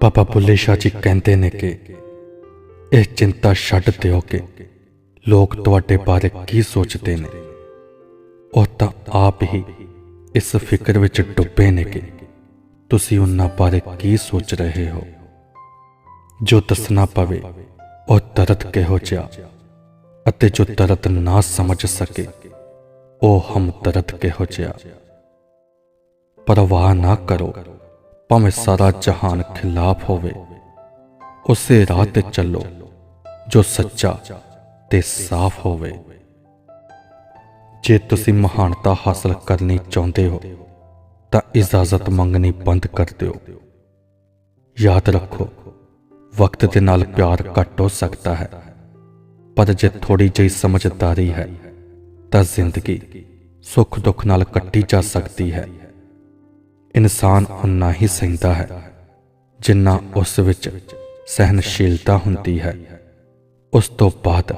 ਪਾਪਾ ਬੁੱਲੇ ਸ਼ਾਹ ਜੀ ਕਹਿੰਦੇ ਨੇ ਕਿ ਇਹ ਚਿੰਤਾ ਛੱਡ ਦਿਓ ਕਿ ਲੋਕ ਤੁਹਾਡੇ ਬਾਰੇ ਕੀ ਸੋਚਦੇ ਨੇ। ਉਹ ਤਾਂ ਆਪ ਹੀ ਇਸ ਫਿਕਰ ਵਿੱਚ ਡੁੱਬੇ ਨੇ ਕਿ ਤੁਸੀਂ ਉਹਨਾਂ ਬਾਰੇ ਕੀ ਸੋਚ ਰਹੇ ਹੋ। ਜੋ ਦੱਸਣਾ ਪਵੇ, ਉਹ ਦਰਦ ਕਿਹੋ ਜਿਹਾ ਅਤੇ ਜੋ ਦਰਦ ਨਾ ਸਮਝ ਸਕੇ, ਉਹ ਹਮ ਦਰਦ ਕਿਹੋ ਜਿਹਾ। ਪਰਵਾਹ ਨਾ ਕਰੋ। ਭਾਵੇਂ ਸਾਰਾ ਜਹਾਨ ਖਿਲਾਫ ਹੋਵੇ, ਉਸੇ ਰਾਹ ਤੇ ਚੱਲੋ ਜੋ ਸੱਚਾ ਤੇ ਸਾਫ਼ ਹੋਵੇ। ਜੇ ਤੁਸੀਂ ਮਹਾਨਤਾ ਹਾਸਲ ਕਰਨੀ ਚਾਹੁੰਦੇ ਹੋ, ਤਾਂ ਇਜਾਜ਼ਤ ਮੰਗਣੀ ਬੰਦ ਕਰ ਦਿਓ। ਯਾਦ ਰੱਖੋ, ਵਕਤ ਦੇ ਨਾਲ ਪਿਆਰ ਘੱਟ ਹੋ ਸਕਦਾ ਹੈ, ਪਰ ਜੇ ਥੋੜੀ ਜਿਹੀ ਸਮਝਦਾਰੀ ਹੈ, ਤਾਂ ਜ਼ਿੰਦਗੀ ਸੁੱਖ ਦੁੱਖ ਨਾਲ ਕੱਟੀ ਜਾ ਸਕਦੀ ਹੈ। ਇਨਸਾਨ ਉਨਾ ਹੀ ਸਹਿੰਦਾ ਹੈ, ਜਿੰਨਾ ਉਸ ਵਿੱਚ ਸਹਿਨਸ਼ੀਲਤਾ ਹੁੰਦੀ ਹੈ। ਉਸ ਤੋਂ ਬਾਅਦ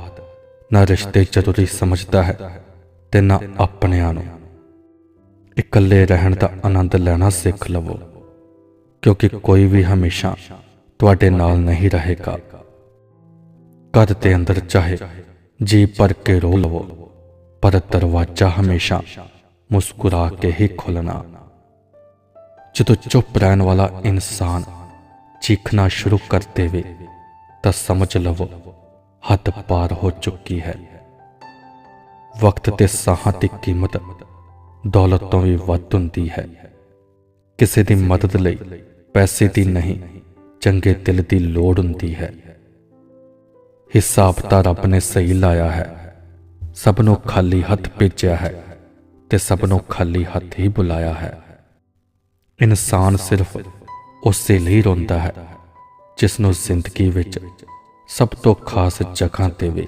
ਨਾ ਰਿਸ਼ਤੇ ਜ਼ਰੂਰੀ ਸਮਝਦਾ ਹੈ ਤੇ ਨਾ ਆਪਣਿਆਂ ਨੂੰ। ਇਕੱਲੇ ਰਹਿਣ ਦਾ ਆਨੰਦ ਲੈਣਾ ਸਿੱਖ ਲਵੋ, ਕਿਉਂਕਿ ਕੋਈ ਵੀ ਹਮੇਸ਼ਾ ਤੁਹਾਡੇ ਨਾਲ ਨਹੀਂ ਰਹੇਗਾ। ਘਰ ਦੇ ਅੰਦਰ ਚਾਹੇ ਜੀ ਭਰ ਕੇ ਰੋ ਲਵੋ, ਪਰ ਦਰਵਾਜ਼ਾ ਹਮੇਸ਼ਾ ਮੁਸਕਰਾ ਕੇ ਹੀ ਖੁੱਲਣਾ ਜਦੋਂ ਚੁੱਪ ਰਹਿਣ ਵਾਲਾ ਇਨਸਾਨ ਚੀਖਣਾ ਸ਼ੁਰੂ ਕਰ ਦੇਵੇ, ਤਾਂ ਸਮਝ ਲਵੋ, ਹੱਦ ਪਾਰ ਹੋ ਚੁੱਕੀ ਹੈ। ਵਕਤ ਤੇ ਸਾਹਾਂ ਦੀ ਕੀਮਤ ਦੌਲਤ ਤੋਂ ਵੀ ਵੱਧ ਹੁੰਦੀ ਹੈ। ਕਿਸੇ ਦੀ ਮਦਦ ਲਈ ਪੈਸੇ ਦੀ ਨਹੀਂ, ਚੰਗੇ ਦਿਲ ਦੀ ਲੋੜ ਹੁੰਦੀ ਹੈ। ਹਿਸਾਬ ਤਾਂ ਰੱਬ ਨੇ ਸਹੀ ਲਾਇਆ ਹੈ। ਸਭ ਨੂੰ ਖਾਲੀ ਹੱਥ ਭੇਜਿਆ ਹੈ ਤੇ ਸਭ ਨੂੰ ਖਾਲੀ ਹੱਥ ਹੀ ਬੁਲਾਇਆ ਹੈ। ਇਨਸਾਨ ਸਿਰਫ ਉਸੇ ਲਈ ਰੋਂਦਾ ਹੈ ਜਿਸ ਨੂੰ ਜ਼ਿੰਦਗੀ ਵਿੱਚ ਸਭ ਤੋਂ ਖਾਸ ਜਗ੍ਹਾ ਦੇਵੇ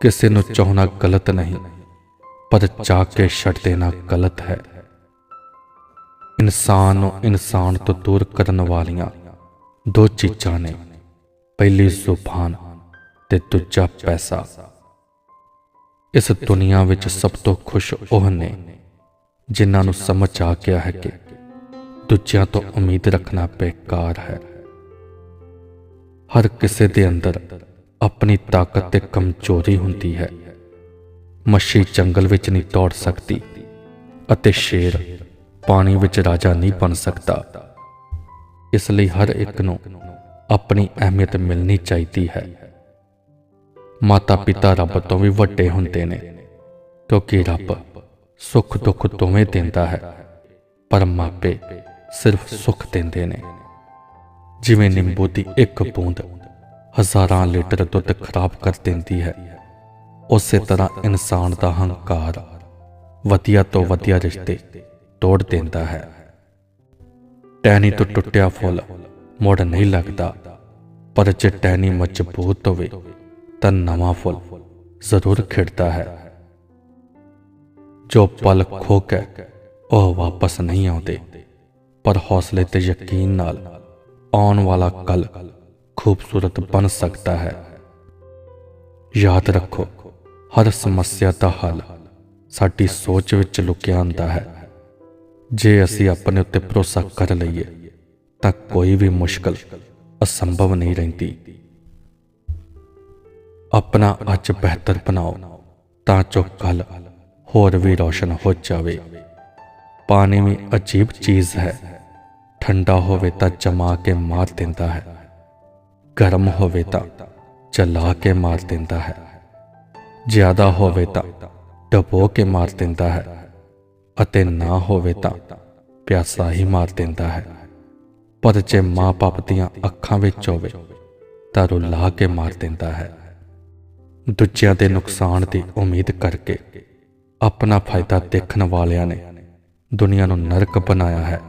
ਕਿਸੇ ਨੂੰ ਚਾਹਣਾ ਗਲਤ ਨਹੀਂ, ਪਰ ਚਾਹ ਕੇ ਛੱਡ ਦੇਣਾ ਗਲਤ ਹੈ। ਇਨਸਾਨ ਨੂੰ ਇਨਸਾਨ ਤੋਂ ਦੂਰ ਕਰਨ ਵਾਲੀਆਂ ਦੋ ਚੀਜ਼ਾਂ ਨੇ, ਪਹਿਲੀ ਜ਼ੁਬਾਨ ਤੇ ਦੂਜਾ ਪੈਸਾ। ਇਸ ਦੁਨੀਆ ਵਿੱਚ ਸਭ ਤੋਂ ਖੁਸ਼ ਉਹ ਨੇ ਜਿਨ੍ਹਾਂ ਨੂੰ ਸਮਝ ਆ ਗਿਆ ਹੈ ਕਿ ਦੂਜਿਆਂ ਤੋਂ ਉਮੀਦ ਰੱਖਣਾ ਬੇਕਾਰ ਹੈ। ਹਰ ਕਿਸੇ ਦੇ ਅੰਦਰ ਆਪਣੀ ਤਾਕਤ ਤੇ ਕਮਜ਼ੋਰੀ ਹੁੰਦੀ ਹੈ। ਮੱਛੀ ਜੰਗਲ ਵਿੱਚ ਨਹੀਂ ਦੌੜ ਸਕਦੀ ਅਤੇ ਸ਼ੇਰ ਪਾਣੀ ਵਿੱਚ ਰਾਜਾ ਨਹੀਂ ਬਣ ਸਕਦਾ। ਇਸ ਲਈ ਹਰ ਇੱਕ ਨੂੰ ਆਪਣੀ ਅਹਿਮੀਅਤ ਮਿਲਣੀ ਚਾਹੀਦੀ ਹੈ। ਮਾਤਾ ਪਿਤਾ ਰੱਬ ਤੋਂ ਵੀ ਵੱਡੇ ਹੁੰਦੇ ਨੇ, ਕਿਉਂਕਿ ਰੱਬ ਸੁੱਖ ਦੁੱਖ ਦੋਵੇਂ ਦਿੰਦਾ ਹੈ, ਪਰ ਮਾਪੇ ਸਿਰਫ ਸੁੱਖ ਦਿੰਦੇ ਨੇ। ਜਿਵੇਂ ਨਿੰਬੂ ਦੀ ਇੱਕ ਬੂੰਦ ਹਜ਼ਾਰਾਂ ਲੀਟਰ ਦੁੱਧ ਖਰਾਬ ਕਰ ਦਿੰਦੀ ਹੈ, ਉਸੇ ਤਰ੍ਹਾਂ ਇਨਸਾਨ ਦਾ ਹੰਕਾਰ ਵਧੀਆ ਤੋਂ ਵਧੀਆ ਰਿਸ਼ਤੇ ਤੋੜ ਦਿੰਦਾ ਹੈ। ਟਹਿਣੀ ਤੋਂ ਟੁੱਟਿਆ ਫੁੱਲ ਮੁੜ ਨਹੀਂ ਲੱਗਦਾ, ਪਰ ਜੇ ਟਹਿਣੀ ਮਜ਼ਬੂਤ ਹੋਵੇ ਤਾਂ ਨਵਾਂ ਫੁੱਲ ਜ਼ਰੂਰ ਖਿੜਦਾ ਹੈ। ਜੋ ਪਲ ਖੋ ਕੇ ਉਹ ਵਾਪਸ ਨਹੀਂ ਆਉਂਦੇ। ਪਰ ਹੌਸਲੇ ਤੇ ਯਕੀਨ ਨਾਲ ਆਉਣ ਵਾਲਾ ਕੱਲ ਖੂਬਸੂਰਤ ਬਣ ਸਕਦਾ ਹੈ। ਯਾਦ ਰੱਖੋ, ਹਰ ਸਮੱਸਿਆ ਦਾ ਹੱਲ ਸਾਡੀ ਸੋਚ ਵਿੱਚ ਲੁਕਿਆ ਹੁੰਦਾ ਹੈ। ਜੇ ਅਸੀਂ ਆਪਣੇ ਉੱਤੇ ਭਰੋਸਾ ਕਰ ਲਈਏ, ਤਾਂ ਕੋਈ ਵੀ ਮੁਸ਼ਕਲ ਅਸੰਭਵ ਨਹੀਂ ਰਹਿੰਦੀ। ਆਪਣਾ ਅੱਜ ਬਿਹਤਰ ਬਣਾਓ, ਤਾਂ ਜੋ ਕੱਲ ਹੋਰ ਵੀ ਰੌਸ਼ਨ ਹੋ ਜਾਵੇ। ਪਾਣੀ ਵੀ ਅਜੀਬ ਚੀਜ਼ ਹੈ। ਠੰਡਾ ਹੋਵੇ ਤਾਂ ਜਮਾ ਕੇ ਮਾਰ ਦਿੰਦਾ ਹੈ। ਗਰਮ ਹੋਵੇ ਤਾਂ ਚਲਾ ਕੇ ਮਾਰ ਦਿੰਦਾ ਹੈ। ਜ਼ਿਆਦਾ ਹੋਵੇ ਤਾਂ ਡਬੋ ਕੇ ਮਾਰ ਦਿੰਦਾ ਹੈ। ਅਤੇ ਨਾ ਹੋਵੇ ਤਾਂ ਪਿਆਸਾ ਹੀ ਮਾਰ ਦਿੰਦਾ ਹੈ। ਪਰ ਜੇ ਮਾਂ-ਬਾਪ ਦੀਆਂ ਅੱਖਾਂ ਵਿੱਚ ਹੋਵੇ ਤਾਂ ਰੁਲਾ ਕੇ ਮਾਰ ਦਿੰਦਾ ਹੈ। ਦੂਜਿਆਂ ਦੇ ਨੁਕਸਾਨ ਦੀ ਉਮੀਦ ਕਰਕੇ ਆਪਣਾ ਫਾਇਦਾ ਦੇਖਣ ਵਾਲਿਆਂ ਨੇ ਦੁਨੀਆ ਨੂੰ ਨਰਕ ਬਣਾਇਆ ਹੈ।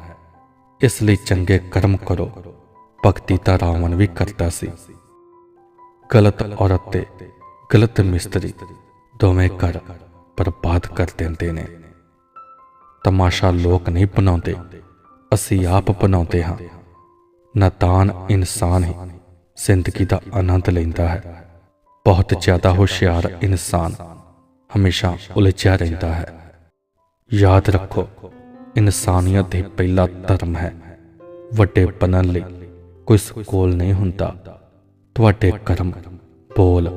ਇਸ ਲਈ ਚੰਗੇ ਕਰਮ ਕਰੋ। ਭਗਤੀ ਤਾਂ ਰਾਵਣ ਵੀ ਕਰਦਾ ਸੀ। ਗਲਤ ਔਰਤ ਤੇ ਗਲਤ ਮਿਸਤਰੀ ਦੋਵੇਂ ਘਰ ਬਰਬਾਦ ਕਰ ਦਿੰਦੇ ਨੇ। ਤਮਾਸ਼ਾ ਲੋਕ ਨਹੀਂ ਬਣਾਉਂਦੇ। ਅਸੀਂ ਆਪ ਬਣਾਉਂਦੇ ਹਾਂ। ਨਾਦਾਨ ਇਨਸਾਨ ਹੀ ਜ਼ਿੰਦਗੀ ਦਾ ਆਨੰਦ ਲੈਂਦਾ ਹੈ। ਬਹੁਤ ਜ਼ਿਆਦਾ ਹੁਸ਼ਿਆਰ ਇਨਸਾਨ। ਹਮੇਸ਼ਾ ਉਲਝਿਆ ਰਹਿੰਦਾ ਹੈ। ਯਾਦ ਰੱਖੋ, ਇਨਸਾਨੀਅਤ ਹੀ ਪਹਿਲਾ ਧਰਮ ਹੈ। ਵੱਡੇ ਬਣਨ ਲਈ ਕੋਈ ਸਕੂਲ ਨਹੀਂ ਹੁੰਦਾ। ਤੁਹਾਡੇ ਕਰਮ, ਬੋਲ,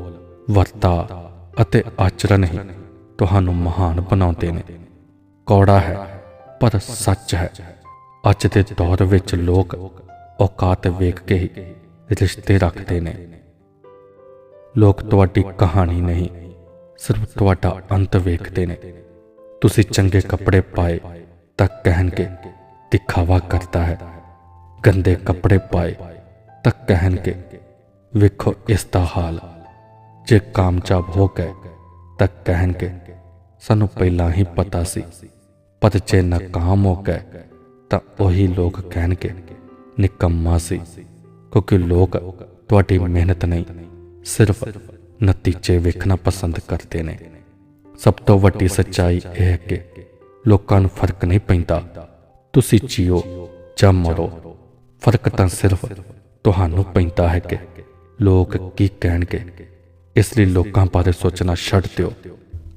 ਵਰਤਾ ਅਤੇ ਆਚਰਣ ਹੀ ਤੁਹਾਨੂੰ ਮਹਾਨ ਬਣਾਉਂਦੇ ਨੇ। ਕੌੜਾ ਹੈ, ਪਰ ਸੱਚ ਹੈ। ਅੱਜ ਦੇ ਦੌਰ ਵਿੱਚ ਲੋਕ ਔਕਾਤ ਵੇਖ ਕੇ ਹੀ ਰਿਸ਼ਤੇ ਰੱਖਦੇ ਨੇ। ਲੋਕ ਤੁਹਾਡੀ ਕਹਾਣੀ ਨਹੀਂ ਸਿਰਫ ਤੁਹਾਡਾ ਅੰਤ ਵੇਖਦੇ ਨੇ। ਤੁਸੀਂ ਚੰਗੇ ਕੱਪੜੇ ਪਾਏ ਤਾਂ ਕਹਿਣਗੇ, ਦਿਖਾਵਾ ਕਰਦਾ ਹੈ। ਗੰਦੇ ਕੱਪੜੇ ਪਾਏ ਤਾਂ ਕਹਿਣਗੇ, ਵੇਖੋ ਇਸ ਦਾ ਹਾਲ। ਜੇ ਕਾਮਯਾਬ ਹੋ ਗਏ ਤਾਂ ਕਹਿਣਗੇ, ਸਾਨੂੰ ਪਹਿਲਾਂ ਹੀ ਪਤਾ ਸੀ। ਪਰ ਜੇ ਨਾਕਾਮ ਹੋ ਗਏ ਤਾਂ ਉਹੀ ਲੋਕ ਕਹਿਣਗੇ, ਨਿਕੰਮਾ ਸੀ। ਕਿਉਂਕਿ ਲੋਕ ਤੁਹਾਡੀ ਮਿਹਨਤ ਨਹੀਂ, ਸਿਰਫ ਨਤੀਜੇ ਵੇਖਣਾ ਪਸੰਦ ਕਰਦੇ ਨੇ। ਸਭ ਤੋਂ ਵੱਡੀ ਸੱਚਾਈ ਇਹ ਹੈ ਕਿ ਲੋਕਾਂ ਨੂੰ ਫ਼ਰਕ ਨਹੀਂ ਪੈਂਦਾ। ਤੁਸੀਂ ਜੀਓ ਜਾਂ ਮਰੋ, ਫ਼ਰਕ ਤਾਂ ਸਿਰਫ ਤੁਹਾਨੂੰ ਪੈਂਦਾ ਹੈ ਕਿ ਲੋਕ ਕੀ ਕਹਿਣਗੇ। ਇਸ ਲਈ ਲੋਕਾਂ ਬਾਰੇ ਸੋਚਣਾ ਛੱਡ ਦਿਓ।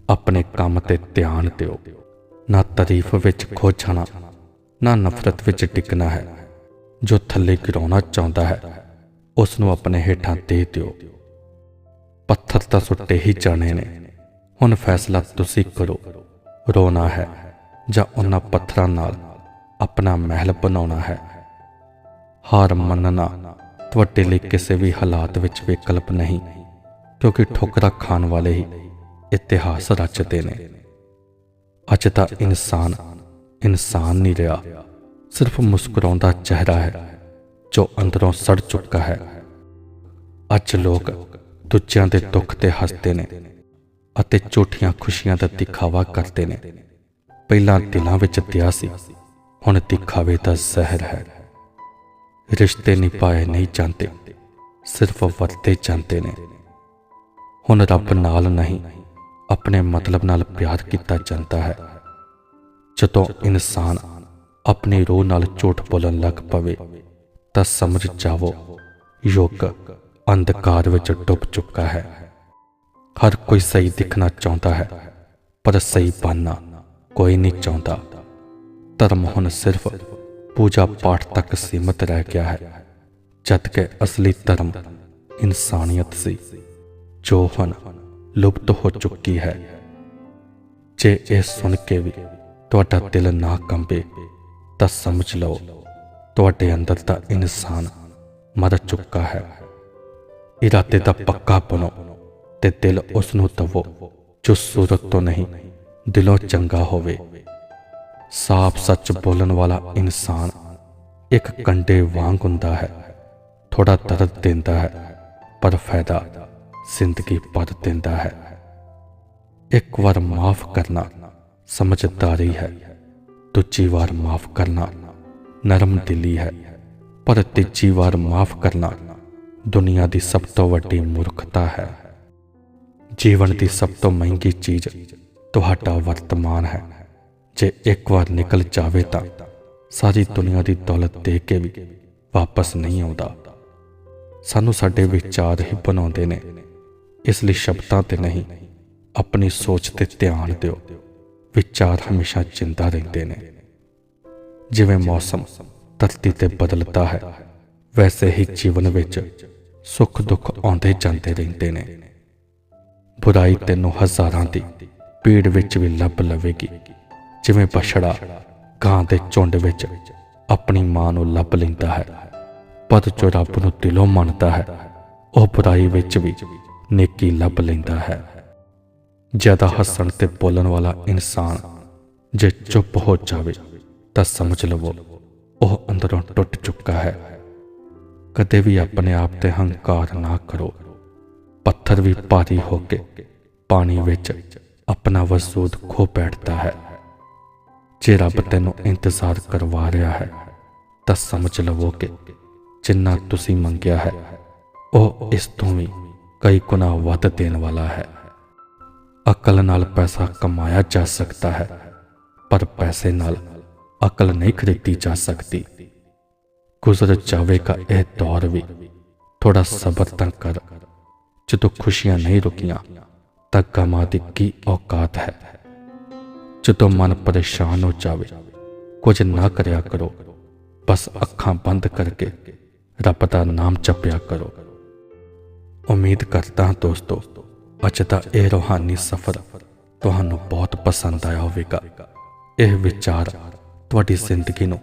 ਆਪਣੇ ਕੰਮ ਤੇ ਧਿਆਨ ਦਿਓ। ਨਾ ਤਾਰੀਫ ਵਿੱਚ ਖੋ ਜਾਣਾ, ਨਾ ਨਫ਼ਰਤ ਵਿੱਚ ਟਿਕਣਾ ਹੈ। ਜੋ ਥੱਲੇ ਗਿਰਾਉਣਾ ਚਾਹੁੰਦਾ ਹੈ ਉਸ ਨੂੰ ਆਪਣੇ ਹੇਠਾਂ ਦੇ ਦਿਓ। ਪੱਥਰ ਤਾਂ ਸੁੱਟੇ ਹੀ ਜਾਣੇ ਨੇ। ਹੁਣ ਫੈਸਲਾ ਤੁਸੀਂ ਕਰੋ। ਰੋਣਾ ਹੈ ਜਾਂ ਉਹਨਾਂ ਪੱਥਰਾਂ ਨਾਲ ਆਪਣਾ ਮਹਿਲ ਬਣਾਉਣਾ ਹੈ। ਹਾਰ ਮੰਨਣਾ ਤੁਹਾਡੇ ਲਈ ਕਿਸੇ ਵੀ ਹਾਲਾਤ ਵਿੱਚ ਵਿਕਲਪ ਨਹੀਂ, ਕਿਉਂਕਿ ਠੋਕਰਾ ਖਾਣ ਵਾਲੇ ਹੀ ਇਤਿਹਾਸ ਰਚਦੇ ਨੇ। ਅੱਜ ਤਾਂ ਇਨਸਾਨ ਇਨਸਾਨ ਨਹੀਂ ਰਿਹਾ। ਸਿਰਫ ਮੁਸਕਰਾਉਂਦਾ ਚਿਹਰਾ ਹੈ ਜੋ ਅੰਦਰੋਂ ਸੜ ਚੁੱਕਾ ਹੈ। ਅੱਜ ਲੋਕ ਦੂਜਿਆਂ ਦੇ ਦੁੱਖ ਤੇ ਹੱਸਦੇ ਨੇ ਅਤੇ ਝੂਠੀਆਂ ਖੁਸ਼ੀਆਂ ਦਾ ਦਿਖਾਵਾ ਕਰਦੇ ਨੇ। ਪਹਿਲਾਂ ਦਿਲਾਂ ਵਿੱਚ ਦਿਆ ਸੀ, ਹੁਣ ਦਿਖਾਵੇ ਦਾ ਜ਼ਹਿਰ ਹੈ। ਰਿਸ਼ਤੇ ਨਿਭਾਏ ਨਹੀਂ ਜਾਂਦੇ, ਸਿਰਫ ਵਰਤੇ ਜਾਂਦੇ ਨੇ। ਹੁਣ ਰੱਬ ਨਾਲ ਨਹੀਂ, ਆਪਣੇ ਮਤਲਬ ਨਾਲ ਪਿਆਰ ਕੀਤਾ ਜਾਂਦਾ ਹੈ। ਜਦੋਂ ਇਨਸਾਨ ਆਪਣੀ ਰੂਹ ਨਾਲ ਝੂਠ ਬੋਲਣ ਲੱਗ ਪਵੇ, ਤਾਂ ਸਮਝ ਜਾਵੋ, ਯੋਗ ਅੰਧਕਾਰ ਵਿੱਚ ਡੁੱਬ ਚੁੱਕਾ ਹੈ। ਹਰ ਕੋਈ ਸਹੀ ਦਿਖਣਾ ਚਾਹੁੰਦਾ ਹੈ, ਪਰ ਸਹੀ ਬਣਨਾ ਕੋਈ ਨਹੀਂ ਚਾਹੁੰਦਾ। ਧਰਮ ਹੁਣ ਸਿਰਫ ਪੂਜਾ ਪਾਠ ਤੱਕ ਸੀਮਤ ਰਹਿ ਗਿਆ ਹੈ ਜਦ ਕਿ ਅਸਲੀ ਧਰਮ ਇਨਸਾਨੀਅਤ ਸੀ, ਜੋ ਹੁਣ ਲੁਪਤ ਹੋ ਚੁੱਕੀ ਹੈ। ਜੇ ਇਹ ਸੁਣ ਕੇ ਵੀ ਤੁਹਾਡਾ ਦਿਲ ਨਾ ਕੰਬੇ, ਤਾਂ ਸਮਝ ਲਓ, ਤੁਹਾਡੇ ਅੰਦਰ ਦਾ ਇਨਸਾਨ ਮਰ ਚੁੱਕਾ ਹੈ। ਇਰਾਦੇ ਦਾ ਪੱਕਾ ਬਣੋ ਤੇ ਦਿਲ ਉਸ ਨੂੰ ਦਵੋ ਜੋ ਸੂਰਤ ਤੋਂ ਨਹੀਂ, ਦਿਲੋਂ ਚੰਗਾ ਹੋਵੇ। ਸਾਫ਼ ਸੱਚ ਬੋਲਣ ਵਾਲਾ ਇਨਸਾਨ ਇੱਕ ਕੰਡੇ ਵਾਂਗ ਹੁੰਦਾ ਹੈ। ਥੋੜਾ ਦਰਦ ਦਿੰਦਾ ਹੈ, ਪਰ ਫਾਇਦਾ ਜ਼ਿੰਦਗੀ ਭਰ ਦਿੰਦਾ ਹੈ। ਇੱਕ ਵਾਰ ਮਾਫ ਕਰਨਾ ਸਮਝਦਾਰੀ ਹੈ, ਦੂਜੀ ਵਾਰ ਮਾਫ ਕਰਨਾ ਨਰਮ ਦਿਲੀ ਹੈ, ਪਰ ਤੀਜੀ ਵਾਰ ਮਾਫ ਕਰਨਾ ਦੁਨੀਆ ਦੀ ਸਭ ਤੋਂ ਵੱਡੀ ਮੂਰਖਤਾ ਹੈ। ਜੀਵਨ ਦੀ ਸਭ ਤੋਂ ਮਹਿੰਗੀ ਚੀਜ਼ ਤੁਹਾਡਾ ਵਰਤਮਾਨ ਹੈ। ਜੇ ਇੱਕ ਵਾਰ ਨਿਕਲ ਜਾਵੇ ਤਾਂ ਸਾਰੀ ਦੁਨੀਆ ਦੀ ਦੌਲਤ ਦੇ ਕੇ ਵੀ ਵਾਪਸ ਨਹੀਂ ਆਉਂਦਾ। ਸਾਨੂੰ ਸਾਡੇ ਵਿਚਾਰ ਹੀ ਬਣਾਉਂਦੇ ਨੇ। ਇਸ ਲਈ ਸ਼ਬਦਾਂ ਤੇ ਨਹੀਂ, ਆਪਣੀ ਸੋਚ ਤੇ ਧਿਆਨ ਦਿਓ। ਵਿਚਾਰ ਹਮੇਸ਼ਾ ਜਿੰਦਾ ਰਹਿੰਦੇ ਨੇ। ਜਿਵੇਂ ਮੌਸਮ ਧਰਤੀ ਤੇ ਬਦਲਦਾ ਹੈ, ਵੈਸੇ ਹੀ ਜੀਵਨ ਵਿੱਚ ਸੁੱਖ ਦੁੱਖ ਆਉਂਦੇ ਜਾਂਦੇ ਰਹਿੰਦੇ ਨੇ। ਬੁਰਾਈ ਤੈਨੂੰ ਹਜ਼ਾਰਾਂ ਦੀ ਪੀੜ ਵਿੱਚ ਵੀ ਲੱਭ ਲਵੇਗੀ। ਜਿਵੇਂ ਬਛੜਾ ਗਾਂ ਦੇ ਝੁੰਡ ਵਿੱਚ ਆਪਣੀ ਮਾਂ ਨੂੰ ਲੱਭ ਲੈਂਦਾ ਹੈ। ਪਰ ਜੋ ਰੱਬ ਨੂੰ ਦਿਲੋਂ ਮੰਨਦਾ ਹੈ, ਉਹ ਬੁਰਾਈ ਵਿੱਚ ਵੀ ਨੇਕੀ ਲੱਭ ਲੈਂਦਾ ਹੈ। ਜ਼ਿਆਦਾ ਹੱਸਣ ਤੇ ਬੋਲਣ ਵਾਲਾ ਇਨਸਾਨ ਜੇ ਚੁੱਪ ਹੋ ਜਾਵੇ ਤਾਂ ਸਮਝ ਲਵੋ, ਉਹ ਅੰਦਰੋਂ ਟੁੱਟ ਚੁੱਕਾ ਹੈ। ਕਦੇ ਵੀ ਆਪਣੇ ਆਪ ਤੇ ਹੰਕਾਰ ਨਾ ਕਰੋ। ਪੱਥਰ ਵੀ ਭਾਰੀ ਹੋ ਕੇ ਪਾਣੀ ਵਿੱਚ ਆਪਣਾ ਵਸੂਦ ਖੋ ਬੈਠਦਾ ਹੈ। ਜੇ ਰੱਬ ਤੈਨੂੰ ਇੰਤਜ਼ਾਰ ਕਰਵਾ ਰਿਹਾ ਹੈ, ਤਾਂ ਸਮਝ ਲਵੋ ਕਿ ਜਿੰਨਾ ਤੁਸੀਂ ਮੰਗਿਆ ਹੈ, ਉਹ ਇਸ ਤੋਂ ਵੀ ਕਈ ਗੁਣਾ ਵੱਧ ਦੇਣ ਵਾਲਾ ਹੈ। ਅਕਲ ਨਾਲ ਪੈਸਾ ਕਮਾਇਆ ਜਾ ਸਕਦਾ ਹੈ, ਪਰ ਪੈਸੇ ਨਾਲ ਅਕਲ ਨਹੀਂ ਖਰੀਦੀ ਜਾ ਸਕਦੀ। ਗੁਜ਼ਰ ਜਾਵੇਗਾ ਇਹ ਦੌਰ ਵੀ। ਥੋੜਾ ਸਬਰ ਤਾਂ ਕਰ। ਜਦੋਂ ਖੁਸ਼ੀਆਂ ਨਹੀਂ ਰੁਕੀਆਂ, ਤਾਂ ਗਮਾਂ ਦੀ ਕੀ ਔਕਾਤ ਹੈ? ਜਦੋਂ ਮਨ ਪਰੇਸ਼ਾਨ ਹੋ ਜਾਵੇ, ਕੁਝ ਨਾ ਕਰਿਆ ਕਰੋ। ਬਸ ਅੱਖਾਂ ਬੰਦ ਕਰਕੇ ਰੱਬ ਦਾ ਨਾਮ ਜਪਿਆ ਕਰੋ। ਉਮੀਦ ਕਰਦਾ ਹਾਂ ਦੋਸਤੋ, ਅੱਜ ਦਾ ਇਹ ਰੋਹਾਨੀ ਸਫ਼ਰ ਤੁਹਾਨੂੰ ਬਹੁਤ ਪਸੰਦ ਆਇਆ ਹੋਵੇਗਾ। ਇਹ ਵਿਚਾਰ ਤੁਹਾਡੀ ਜ਼ਿੰਦਗੀ ਨੂੰ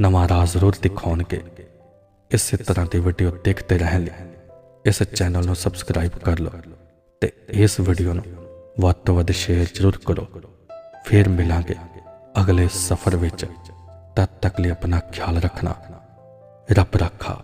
ਨਵਾਂ ਰਾਹ ਜ਼ਰੂਰ ਦਿਖਾਉਣਗੇ। ਇਸੇ ਤਰ੍ਹਾਂ ਦੀ ਵੀਡੀਓ ਦੇਖਦੇ ਰਹਿਣ ਲਈ ਇਸ ਚੈਨਲ ਨੂੰ ਸਬਸਕ੍ਰਾਈਬ ਕਰ ਲਓ ਤੇ ਇਸ ਵੀਡੀਓ ਨੂੰ ਵੱਧ ਤੋਂ ਵੱਧ ਸ਼ੇਅਰ ਜ਼ਰੂਰ ਕਰੋ। ਫਿਰ ਮਿਲਾਂਗੇ ਅਗਲੇ ਸਫ਼ਰ ਵਿੱਚ। ਤਦ ਤੱਕ ਲਈ ਆਪਣਾ ਖਿਆਲ ਰੱਖਣਾ, ਰੱਬ ਰੱਖਾ